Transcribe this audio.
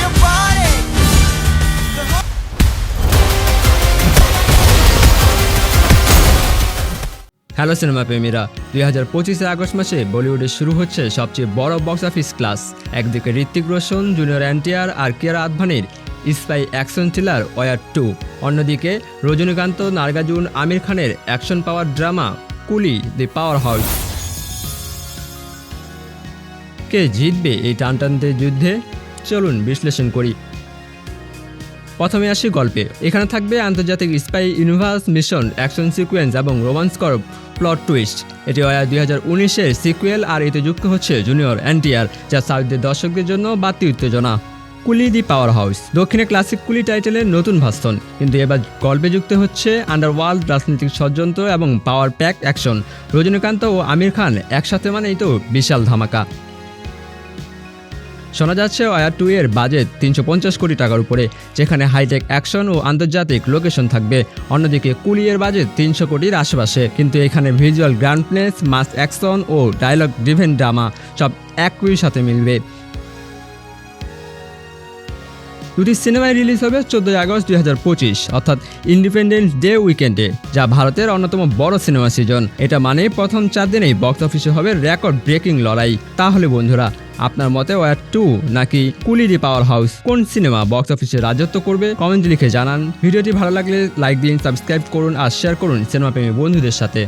your body. Hello cinema প্রেমীরা দুই হাজার পঁচিশে আগস্ট মাসে বলিউডে শুরু হচ্ছে সবচেয়ে বড় বক্স অফিস ক্লাস একদিকে ঋত্বিক রোশন, জুনিয়র অ্যান্টিয়ার আর Kiara আদভানির spy action thriller war two অন্যদিকে রজনীকান্ত, নার্গাজুন, আমির খানের action power drama Coolie the powerhouse কে জিতবে এই টানটানদের যুদ্ধে? চলুন বিশ্লেষণ করি। প্রথমে আসি গল্পে। এখানে থাকবে আন্তর্জাতিক spy universe mission, action sequence এবং রোমান্সকর প্লট টুইস্ট। এটি হয় দুই হাজার উনিশের সিকুয়েল আর এতে যুক্ত হচ্ছে জুনিয়র এনটিআর, যা সাউথদের দর্শকদের জন্য বাড়তি উত্তেজনা। কুলি দি পাওয়ার হাউস। দক্ষিণে ক্লাসিক কুলি টাইটেলের নতুন ভাস্তন কিন্তু এবার গল্পে যুক্ত হচ্ছে আন্ডারওয়ার্ল্ড রাজনৈতিক ষড়যন্ত্র এবং পাওয়ার প্যাক অ্যাকশন। রজনীকান্ত ও আমির খান একসাথে মানেই তো বিশাল ধামাকা। শোনা যাচ্ছে ওয়ার টু এর বাজেট তিনশো পঞ্চাশ কোটি টাকার উপরে, যেখানে হাইটেক অ্যাকশন ও আন্তর্জাতিক লোকেশন থাকবে। অন্যদিকে কুলিয়ের বাজেট তিনশো কোটির আশেপাশে, কিন্তু এখানে visual grand place mass action ও ডায়লগ ডিভেন ড্রামা সব একই সাথে মিলবে। দুটি সিনেমায় রিলিজ হবে চোদ্দোই আগস্ট দুই হাজার পঁচিশ, অর্থাৎ ইন্ডিপেন্ডেন্স ডে উইকেন্ডে, যা ভারতের অন্যতম বড় সিনেমা সিজন। এটা মানে প্রথম চার দিনেই বক্স অফিসে হবে রেকর্ড ব্রেকিং লড়াই। তাহলে বন্ধুরা আপনার মতে ওয়ার টু নাকি কুলিরি পাওয়ার হাউস? কোন সিনেমা বক্স অফিসে রাজত্ব করবে? কমেন্ট লিখে জানান। ভিডিওটি ভালো লাগলে লাইক দিন, সাবস্ক্রাইব করুন আর শেয়ার করুন সিনেমা প্রেমী বন্ধুদের সাথে।